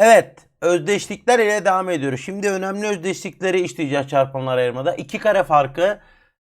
Evet, özdeşlikler ile devam ediyoruz. Şimdi önemli özdeşlikleri işleyeceğiz çarpanlar ayırmada. İki kare farkı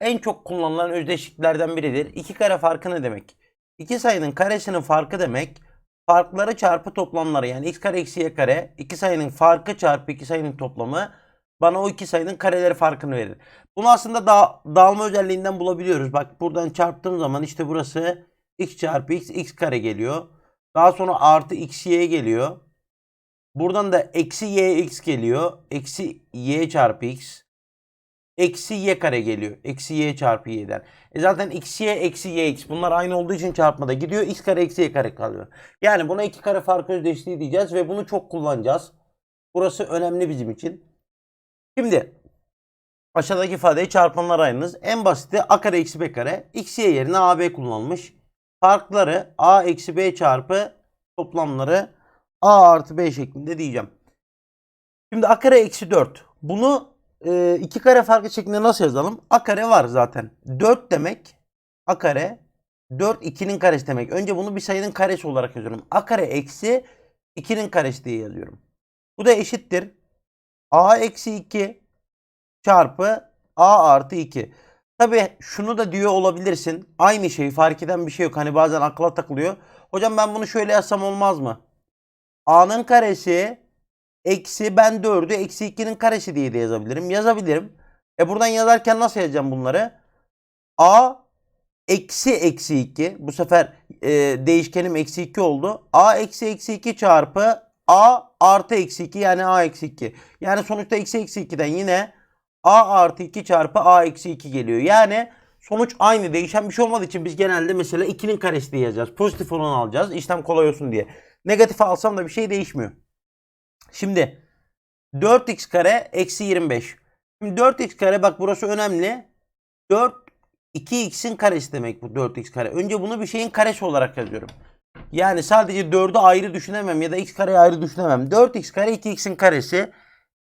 en çok kullanılan özdeşliklerden biridir. İki kare farkı ne demek? İki sayının karesinin farkı demek. Farkları çarpı toplamları yani x kare eksi y kare. iki sayının farkı çarpı iki sayının toplamı bana o iki sayının kareleri farkını verir. Bunu aslında da dağılma özelliğinden bulabiliyoruz. Bak buradan çarptığım zaman işte burası x çarpı x x kare geliyor. Daha sonra artı x y geliyor. Buradan da eksi y x geliyor. Eksi y çarpı x. Eksi y kare geliyor. Eksi y çarpı y'den. E zaten x y eksi y x. Bunlar aynı olduğu için çarpmada gidiyor. x kare eksi y kare kalıyor. Yani buna iki kare farkı özdeşliği diyeceğiz ve bunu çok kullanacağız. Burası önemli bizim için. Şimdi aşağıdaki ifadeyi çarpanlar ayırınız. En basiti a kare eksi b kare. x y yerine ab kullanılmış. Farkları a eksi b çarpı toplamları a artı b şeklinde diyeceğim. Şimdi a kare eksi 4. Bunu e, iki kare farkı şeklinde nasıl yazalım? a kare var zaten. 4 demek a kare 4 2'nin karesi demek. Önce bunu bir sayının karesi olarak yazıyorum. a kare eksi 2'nin karesi diye yazıyorum. Bu da eşittir. a eksi 2 çarpı a artı 2. Tabi şunu da diyor olabilirsin. Aynı şey fark eden bir şey yok. Hani bazen akla takılıyor. Hocam ben bunu şöyle yazsam olmaz mı? A'nın karesi eksi ben 4'ü eksi 2'nin karesi diye de yazabilirim. Yazabilirim. E buradan yazarken nasıl yazacağım bunları? a eksi eksi 2. Bu sefer e, değişkenim eksi 2 oldu. a eksi eksi 2 çarpı a artı eksi 2 yani a eksi 2. Yani sonuçta eksi eksi 2'den yine a artı 2 çarpı a eksi 2 geliyor. Yani sonuç aynı değişen bir şey olmadığı için biz genelde mesela 2'nin karesi diye yazacağız. Pozitif olanı alacağız. İşlem kolay olsun diye. Negatif alsam da bir şey değişmiyor. Şimdi 4x kare eksi 25. Şimdi 4x kare bak burası önemli. 4 2x'in karesi demek bu 4x kare. Önce bunu bir şeyin karesi olarak yazıyorum. Yani sadece 4'ü ayrı düşünemem ya da x kareyi ayrı düşünemem. 4x kare 2x'in karesi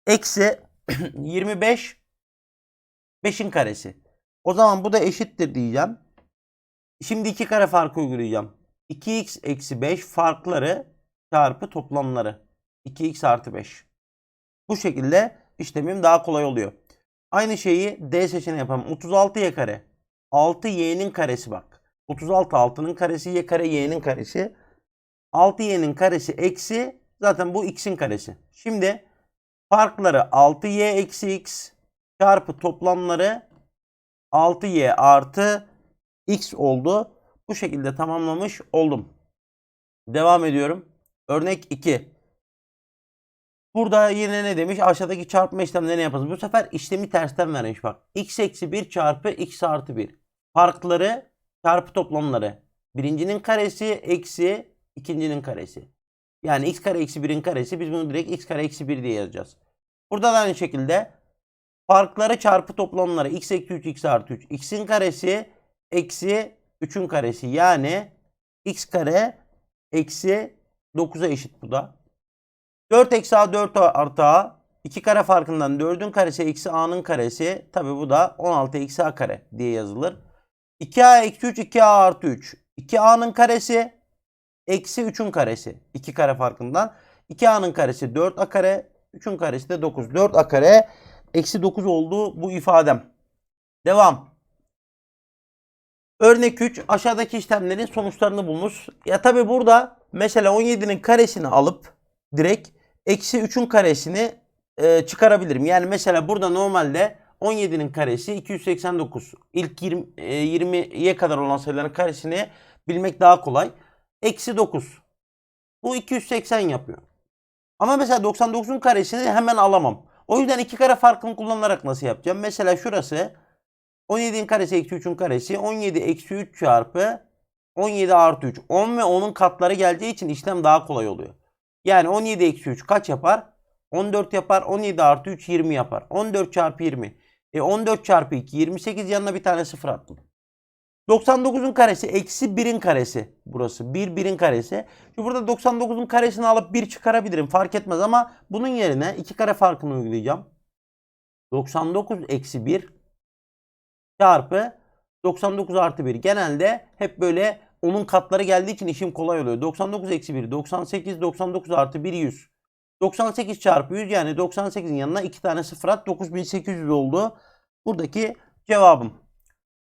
eksi 25 5'in karesi. O zaman bu da eşittir diyeceğim. Şimdi iki kare farkı uygulayacağım. 2x eksi 5 farkları çarpı toplamları. 2x artı 5. Bu şekilde işlemim daha kolay oluyor. Aynı şeyi D seçeneği yapalım. 36y kare. 6y'nin karesi bak. 36 6'nın karesi y kare y'nin karesi. 6y'nin karesi eksi zaten bu x'in karesi. Şimdi farkları 6y eksi x çarpı toplamları 6y artı x oldu. Bu şekilde tamamlamış oldum. Devam ediyorum. Örnek 2. Burada yine ne demiş? Aşağıdaki çarpma işlemlerini yapacağız. Bu sefer işlemi tersten vermiş bak. x eksi 1 çarpı x artı 1. Farkları çarpı toplamları. Birincinin karesi eksi ikincinin karesi. Yani x kare eksi 1'in karesi. Biz bunu direkt x kare eksi 1 diye yazacağız. Burada da aynı şekilde farkları çarpı toplamları. x eksi 3 x artı 3. x'in karesi eksi 3'ün karesi. Yani x kare eksi 9'a eşit bu da. 4 eksi a 4 artı a. 2 kare farkından 4'ün karesi eksi a'nın karesi. Tabi bu da 16 eksi a kare diye yazılır. 2a eksi 3 2a artı 3. 2a'nın karesi eksi 3'ün karesi. 2 kare farkından. 2a'nın karesi 4a kare. 3'ün karesi de 9. 4a kare eksi 9 oldu bu ifadem. Devam. Örnek 3 aşağıdaki işlemlerin sonuçlarını bulmuş. Ya tabi burada mesela 17'nin karesini alıp direkt eksi 3'ün karesini e, çıkarabilirim. Yani mesela burada normalde 17'nin karesi 289. İlk 20, e, 20'ye kadar olan sayıların karesini bilmek daha kolay. Eksi 9. Bu 280 yapıyor. Ama mesela 99'un karesini hemen alamam. O yüzden iki kare farkını kullanarak nasıl yapacağım? Mesela şurası 17'nin karesi eksi 3'ün karesi 17 eksi 3 çarpı 17 artı 3. 10 ve 10'un katları geleceği için işlem daha kolay oluyor. Yani 17 eksi 3 kaç yapar? 14 yapar. 17 artı 3 20 yapar. 14 çarpı 20. E 14 çarpı 2 28 yanına bir tane sıfır attım. 99'un karesi eksi 1'in karesi burası. 1 1'in karesi. Şimdi burada 99'un karesini alıp 1 çıkarabilirim. Fark etmez ama bunun yerine iki kare farkını uygulayacağım. 99 eksi 1 çarpı 99 artı 1. Genelde hep böyle onun katları geldiği için işim kolay oluyor. 99 eksi 1 98 99 artı 1 100. 98 çarpı 100 yani 98'in yanına 2 tane sıfır at 9800 oldu. Buradaki cevabım.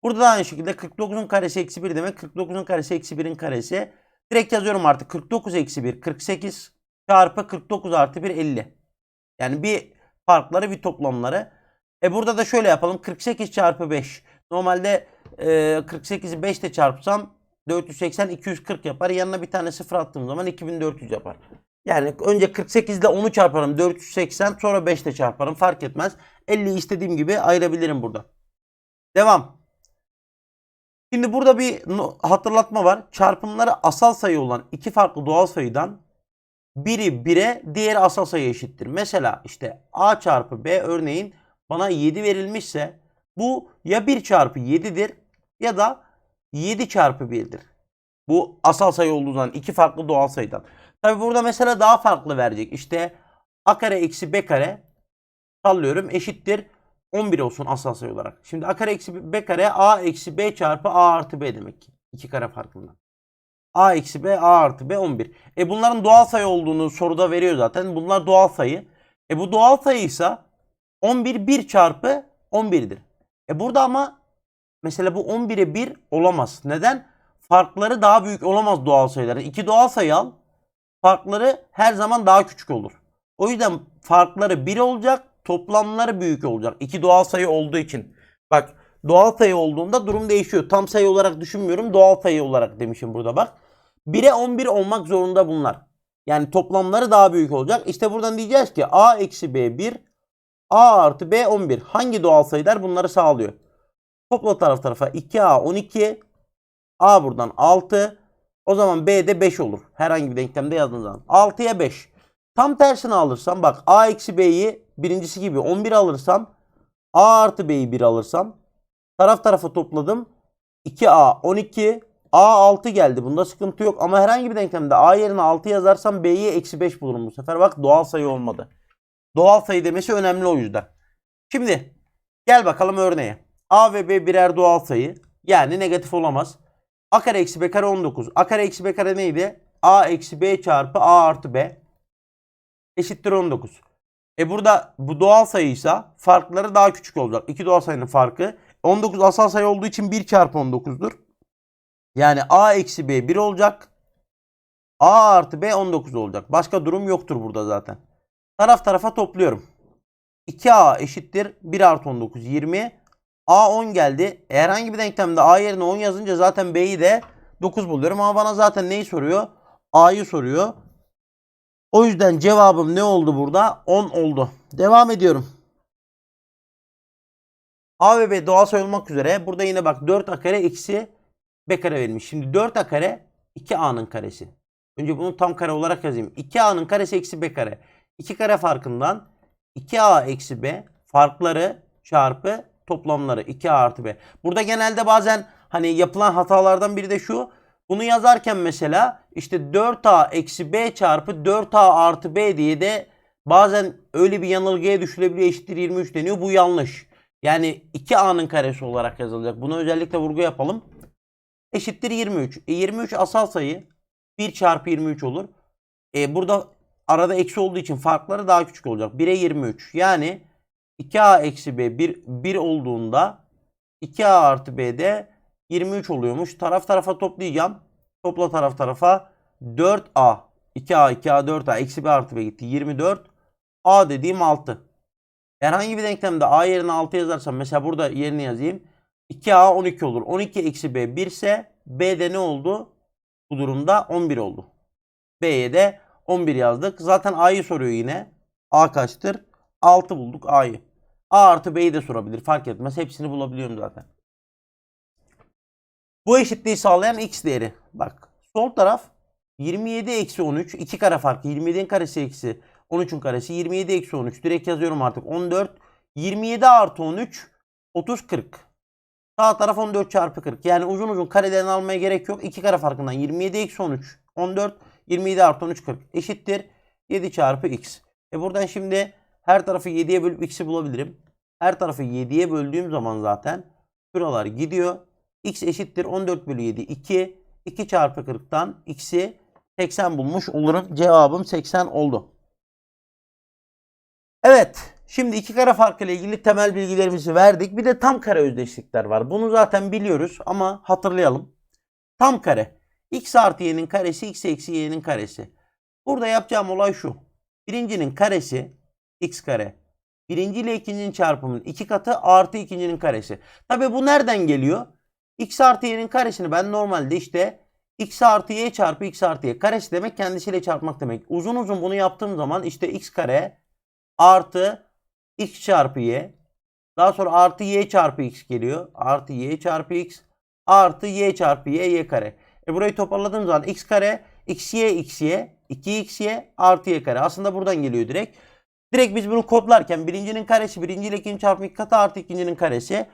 Burada da aynı şekilde 49'un karesi eksi 1 demek. 49'un karesi eksi 1'in karesi. Direkt yazıyorum artık. 49 eksi 1 48 çarpı 49 artı 1 50. Yani bir farkları bir toplamları. E burada da şöyle yapalım. 48 çarpı 5. Normalde e, 48'i 5 ile çarpsam 480 240 yapar. Yanına bir tane sıfır attığım zaman 2400 yapar. Yani önce 48 ile 10'u çarparım 480 sonra 5 ile çarparım fark etmez. 50'yi istediğim gibi ayırabilirim burada. Devam. Şimdi burada bir hatırlatma var. Çarpımları asal sayı olan iki farklı doğal sayıdan biri 1'e diğeri asal sayı eşittir. Mesela işte a çarpı b örneğin bana 7 verilmişse bu ya 1 çarpı 7'dir ya da 7 çarpı 1'dir. Bu asal sayı olduğu zaman iki farklı doğal sayıdan. Tabi burada mesela daha farklı verecek. İşte a kare eksi b kare sallıyorum eşittir 11 olsun asal sayı olarak. Şimdi a kare eksi b kare a eksi b çarpı a artı b demek. İki kare farkından. a eksi b a artı b 11. E bunların doğal sayı olduğunu soruda veriyor zaten. Bunlar doğal sayı. E bu doğal sayıysa 11 1 çarpı 11'dir. E burada ama mesela bu 11'e 1 olamaz. Neden? Farkları daha büyük olamaz doğal sayıların. İki doğal sayı al. Farkları her zaman daha küçük olur. O yüzden farkları 1 olacak, toplamları büyük olacak. İki doğal sayı olduğu için. Bak doğal sayı olduğunda durum değişiyor. Tam sayı olarak düşünmüyorum. Doğal sayı olarak demişim burada bak. 1'e 11 olmak zorunda bunlar. Yani toplamları daha büyük olacak. İşte buradan diyeceğiz ki a eksi b 1, a artı b 11. Hangi doğal sayılar bunları sağlıyor? Topla taraf tarafa 2a 12, a buradan 6. O zaman b de 5 olur. Herhangi bir denklemde yazdığın zaman. 6'ya 5. Tam tersini alırsam bak a eksi b'yi birincisi gibi 11 alırsam a artı b'yi 1 alırsam taraf tarafa topladım. 2a 12 a 6 geldi. Bunda sıkıntı yok. Ama herhangi bir denklemde a yerine 6 yazarsam b'yi eksi 5 bulurum bu sefer. Bak doğal sayı olmadı. Doğal sayı demesi önemli o yüzden. Şimdi gel bakalım örneğe. a ve b birer doğal sayı. Yani negatif olamaz. a kare eksi b kare 19. a kare eksi b kare neydi? a eksi b çarpı a artı b eşittir 19. E burada bu doğal sayıysa farkları daha küçük olacak. İki doğal sayının farkı. 19 asal sayı olduğu için 1 çarpı 19'dur. Yani a eksi b 1 olacak. a artı b 19 olacak. Başka durum yoktur burada zaten. Taraf tarafa topluyorum. 2a eşittir 1 artı 19 20. a 10 geldi. E, Herhangi bir denklemde a yerine 10 yazınca zaten b'yi de 9 buluyorum. Ama bana zaten neyi soruyor? a'yı soruyor. O yüzden cevabım ne oldu burada? 10 oldu. Devam ediyorum. A ve B doğal sayı olmak üzere burada yine bak 4A kare eksi B kare verilmiş. Şimdi 4A kare 2A'nın karesi. Önce bunu tam kare olarak yazayım. 2A'nın karesi eksi B kare. 2 kare farkından 2A eksi B farkları çarpı toplamları 2A artı B. Burada genelde bazen hani yapılan hatalardan biri de şu. Bunu yazarken mesela işte 4A eksi B çarpı 4A artı B diye de bazen öyle bir yanılgıya düşülebiliyor eşittir 23 deniyor. Bu yanlış. Yani 2A'nın karesi olarak yazılacak. Buna özellikle vurgu yapalım. Eşittir 23. E 23 asal sayı 1 çarpı 23 olur. E burada arada eksi olduğu için farkları daha küçük olacak. 1'e 23. Yani 2A eksi B 1, 1 olduğunda 2A artı B de 23 oluyormuş. Taraf tarafa toplayacağım. Topla taraf tarafa 4A 2A 2A 4A eksi B artı B gitti. 24. A dediğim 6. Herhangi bir denklemde A yerine 6 yazarsam mesela burada yerini yazayım. 2A 12 olur. 12 eksi B 1 ise B de ne oldu? Bu durumda 11 oldu. B'ye de 11 yazdık. Zaten A'yı soruyor yine. A kaçtır? 6 bulduk A'yı. A artı B'yi de sorabilir. Fark etmez. Hepsini bulabiliyorum zaten. Bu eşitliği sağlayan x değeri. Bak sol taraf 27 eksi 13. 2 kare farkı. 27'nin karesi eksi 13'ün karesi. 27 eksi 13. Direkt yazıyorum artık. 14. 27 artı 13. 30 40. Sağ taraf 14 çarpı 40. Yani uzun uzun karelerini almaya gerek yok. 2 kare farkından 27 eksi 13. 14. 27 artı 13 40. Eşittir. 7 çarpı x. E buradan şimdi her tarafı 7'ye bölüp x'i bulabilirim. Her tarafı 7'ye böldüğüm zaman zaten şuralar gidiyor. x eşittir 14 bölü 7 2. 2 çarpı 40'tan x'i 80 bulmuş olurum. Cevabım 80 oldu. Evet. Şimdi iki kare farkı ile ilgili temel bilgilerimizi verdik. Bir de tam kare özdeşlikler var. Bunu zaten biliyoruz ama hatırlayalım. Tam kare. X artı y'nin karesi x eksi y'nin karesi. Burada yapacağım olay şu. Birincinin karesi x kare. Birinci ile ikincinin çarpımının iki katı artı ikincinin karesi. Tabi bu nereden geliyor? x artı y'nin karesini ben normalde işte x artı y çarpı x artı y karesi demek kendisiyle çarpmak demek. Uzun uzun bunu yaptığım zaman işte x kare artı x çarpı y. Daha sonra artı y çarpı x geliyor. Artı y çarpı x artı y çarpı y y kare. E burayı toparladığım zaman x kare x y x y 2xy artı y kare. Aslında buradan geliyor direkt. Direkt biz bunu kodlarken birincinin karesi birinci ile ikinci çarpımı iki katı artı ikincinin karesi.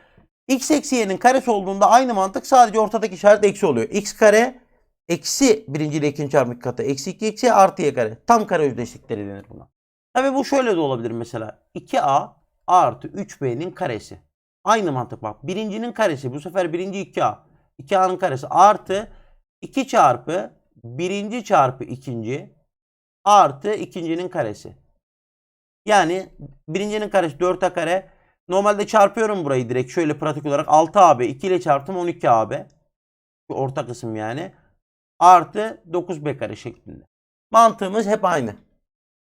x eksi y'nin karesi olduğunda aynı mantık sadece ortadaki işaret eksi oluyor. x kare eksi birinci ile ikinci çarpımı iki katı eksi 2 eksi artı y kare. Tam kare özdeşlikleri denir buna. Tabi bu şöyle de olabilir mesela. 2a artı 3b'nin karesi. Aynı mantık bak. Birincinin karesi bu sefer birinci 2a. 2a'nın karesi artı 2 çarpı birinci çarpı ikinci artı ikincinin karesi. Yani birincinin karesi 4a kare. Normalde çarpıyorum burayı direkt şöyle pratik olarak 6ab 2 ile çarptım 12ab. Şu orta kısım yani. Artı 9b kare şeklinde. Mantığımız hep aynı.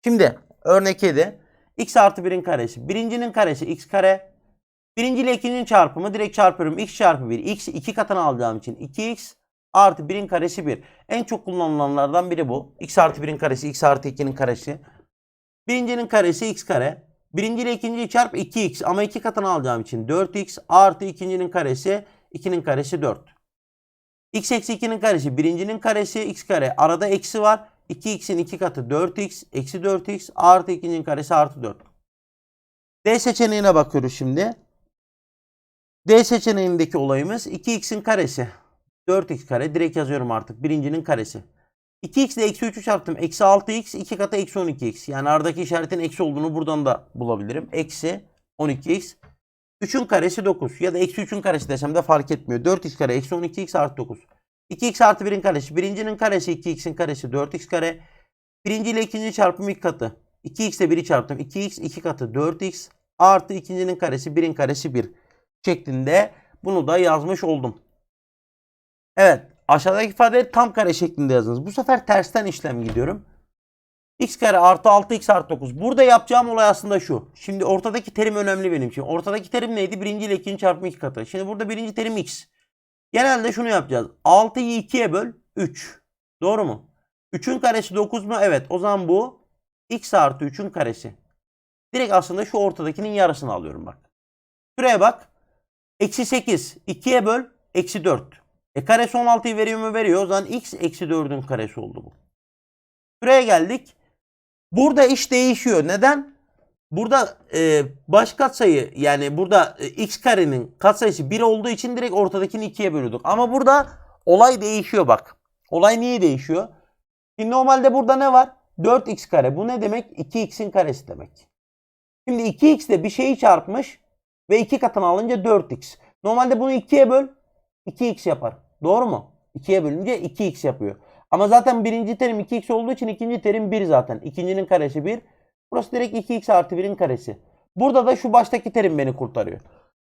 Şimdi örnek 7. x artı 1'in karesi. Birincinin karesi x kare. Birinci ile ikincinin çarpımı direkt çarpıyorum. x çarpı 1. x 2 katını alacağım için 2x artı 1'in karesi 1. En çok kullanılanlardan biri bu. x artı 1'in karesi x artı 2'nin karesi. Birincinin karesi x kare. Birinci ile ikinciyi çarp 2x ama 2 katını alacağım için 4x artı ikincinin karesi 2'nin karesi 4. x eksi 2'nin karesi birincinin karesi x kare. Arada eksi var. 2x'in 2 katı 4x eksi 4x artı ikincinin karesi artı 4. D seçeneğine bakıyoruz şimdi. D seçeneğindeki olayımız 2x'in karesi. 4x kare direkt yazıyorum artık. Birincinin karesi. 2x ile eksi 3'ü çarptım. Eksi 6x 2 katı eksi 12x. Yani aradaki işaretin eksi olduğunu buradan da bulabilirim. Eksi 12x. 3'ün karesi 9. Ya da eksi 3'ün karesi desem de fark etmiyor. 4x kare eksi 12x artı 9. 2x artı 1'in karesi. Birincinin karesi 2x'in karesi 4x kare. Birinci ile ikinci çarpımı 2 katı. 2x ile 1'i çarptım. 2x 2 katı 4x artı ikincinin karesi 1'in karesi 1 şeklinde bunu da yazmış oldum. Evet aşağıdaki ifadeleri tam kare şeklinde yazınız. Bu sefer tersten işlem gidiyorum. x kare artı 6x artı 9. Burada yapacağım olay aslında şu. Şimdi ortadaki terim önemli benim için. Ortadaki terim neydi? Birinci ile ikinci çarpımı 2 katı. Şimdi burada birinci terim x. Genelde şunu yapacağız. 6'yı 2'ye böl 3. Doğru mu? 3'ün karesi 9 mu? Evet. O zaman bu x artı 3'ün karesi. Direkt aslında şu ortadakinin yarısını alıyorum bak. Şuraya bak. Eksi 8. 2'ye böl. Eksi 4. E karesi 16'yı veriyor mu? Veriyor. O zaman x eksi 4'ün karesi oldu bu. Şuraya geldik. Burada iş değişiyor. Neden? Burada e, baş katsayı yani burada e, x karenin katsayısı 1 olduğu için direkt ortadakini 2'ye bölüyorduk. Ama burada olay değişiyor bak. Olay niye değişiyor? Şimdi normalde burada ne var? 4x kare. Bu ne demek? 2x'in karesi demek. Şimdi 2x de bir şeyi çarpmış ve 2 katını alınca 4x. Normalde bunu 2'ye böl 2x yapar. Doğru mu? 2'ye bölünce 2x yapıyor. Ama zaten birinci terim 2x olduğu için ikinci terim 1 zaten. İkincinin karesi 1. Burası direkt 2x artı 1'in karesi. Burada da şu baştaki terim beni kurtarıyor.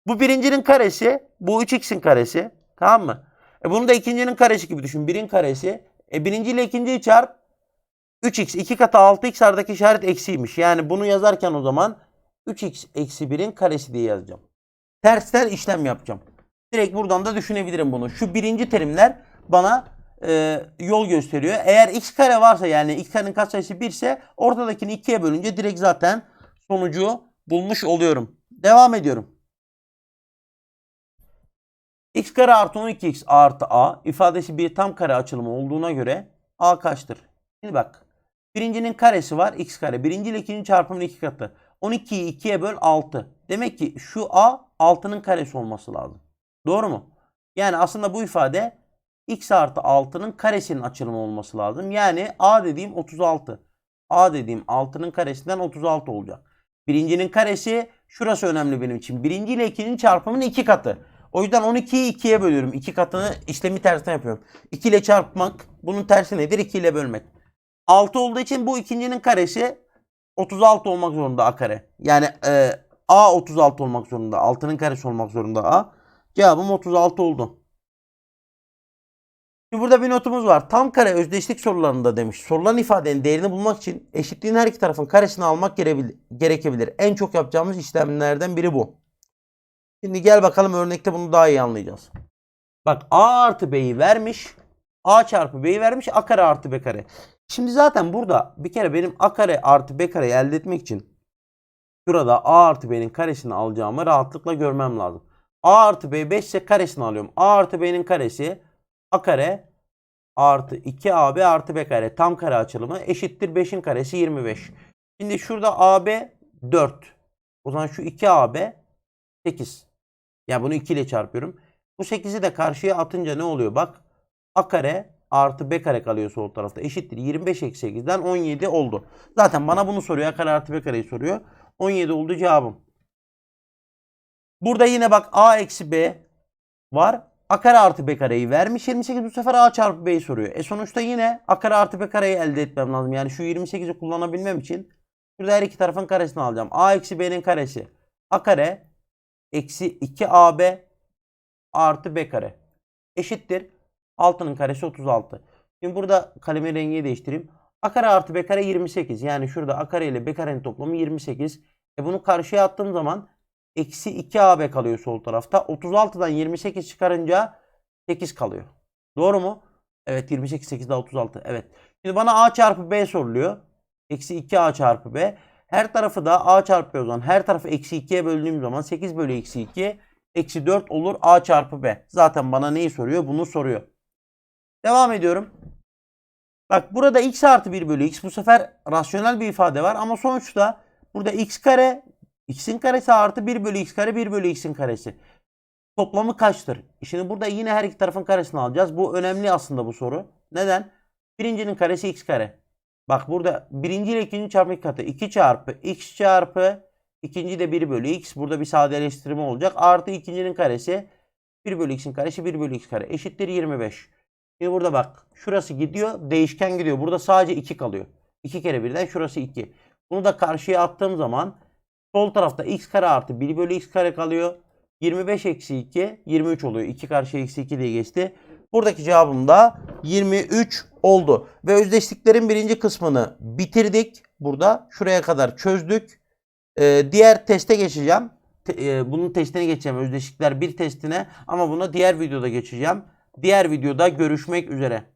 Bu birincinin karesi, bu 3x'in karesi. Tamam mı? E bunu da ikincinin karesi gibi düşün. 1'in karesi. E birinci ile ikinciyi çarp. 3x 2 katı 6x aradaki işaret eksiymiş. Yani bunu yazarken o zaman 3x eksi 1'in karesi diye yazacağım. Tersten işlem yapacağım. Direkt buradan da düşünebilirim bunu. Şu birinci terimler bana e, yol gösteriyor. Eğer x kare varsa yani x karenin katsayısı 1 ise ortadakini 2'ye bölünce direkt zaten sonucu bulmuş oluyorum. Devam ediyorum. x kare artı 12x artı a ifadesi bir tam kare açılımı olduğuna göre a kaçtır? Şimdi bak. Birincinin karesi var x kare. Birinci ile ikinci çarpımının iki katı. 12'yi 2'ye böl 6. Demek ki şu a 6'nın karesi olması lazım. Doğru mu? Yani aslında bu ifade x artı 6'nın karesinin açılımı olması lazım. Yani a dediğim 36. a dediğim 6'nın karesinden 36 olacak. Birincinin karesi şurası önemli benim için. Birinci ile ikincinin çarpımının iki katı. O yüzden 12'yi 2'ye bölüyorum. 2 katını işlemi tersine yapıyorum. 2 ile çarpmak bunun tersi nedir? 2 ile bölmek. 6 olduğu için bu ikincinin karesi 36 olmak zorunda a kare. Yani e, a 36 olmak zorunda. 6'nın karesi olmak zorunda a. Cevabım 36 oldu. Şimdi burada bir notumuz var. Tam kare özdeşlik sorularında demiş. Sorulan ifadenin değerini bulmak için eşitliğin her iki tarafın karesini almak gerekebilir. En çok yapacağımız işlemlerden biri bu. Şimdi gel bakalım örnekte bunu daha iyi anlayacağız. Bak a artı b'yi vermiş. a çarpı b'yi vermiş. a kare artı b kare. Şimdi zaten burada bir kere benim a kare artı b kareyi elde etmek için şurada a artı b'nin karesini alacağımı rahatlıkla görmem lazım. A artı b 5 ise karesini alıyorum. a artı b'nin karesi a kare artı 2ab artı b kare tam kare açılımı eşittir 5'in karesi 25. Şimdi şurada ab 4. O zaman şu 2ab 8. Yani bunu 2 ile çarpıyorum. Bu 8'i de karşıya atınca ne oluyor? Bak a kare artı b kare kalıyor sol tarafta. Eşittir 25 eksi 8'den 17 oldu. Zaten bana bunu soruyor. A kare artı b kareyi soruyor. 17 oldu cevabım. Burada yine bak a eksi b var. A kare artı b kareyi vermiş. 28 bu sefer a çarpı b'yi soruyor. E sonuçta yine a kare artı b kareyi elde etmem lazım. Yani şu 28'i kullanabilmem için şurada her iki tarafın karesini alacağım. a eksi b'nin karesi. a kare eksi 2ab artı b kare eşittir. 6'nın karesi 36. Şimdi burada kalemin rengini değiştireyim. A kare artı B kare 28. Yani şurada A kare ile B karenin toplamı 28. E bunu karşıya attığım zaman eksi 2AB kalıyor sol tarafta. 36'dan 28 çıkarınca 8 kalıyor. Doğru mu? Evet 28 8 daha 36. Evet. Şimdi bana A çarpı B soruluyor. Eksi 2A çarpı B. Her tarafı da A çarpı B o zaman. Her tarafı eksi 2'ye böldüğüm zaman 8 bölü eksi 2 eksi 4 olur A çarpı B. Zaten bana neyi soruyor? Bunu soruyor. Devam ediyorum. Bak burada x artı 1 bölü x bu sefer rasyonel bir ifade var ama sonuçta burada x kare x'in karesi artı 1 bölü x kare 1 bölü x'in karesi. Toplamı kaçtır? Şimdi burada yine her iki tarafın karesini alacağız. Bu önemli aslında bu soru. Neden? Birincinin karesi x kare. Bak burada birinci ile ikinci çarpı katı. 2 çarpı x çarpı ikinci de 1 bölü x. Burada bir sadeleştirme olacak. Artı ikincinin karesi 1 bölü x'in karesi 1 bölü x kare eşittir 25. Şimdi burada bak şurası gidiyor değişken gidiyor. Burada sadece 2 kalıyor. 2 kere birden şurası 2. Bunu da karşıya attığım zaman sol tarafta x kare artı 1 bölü x kare kalıyor. 25 eksi 2 23 oluyor. 2 karşıya eksi 2 diye geçti. Buradaki cevabım da 23 oldu. Ve özdeşliklerin birinci kısmını bitirdik. Burada şuraya kadar çözdük. Ee, diğer teste geçeceğim. Te- e, bunun testine geçeceğim. Özdeşlikler bir testine ama buna diğer videoda geçeceğim. Diğer videoda görüşmek üzere.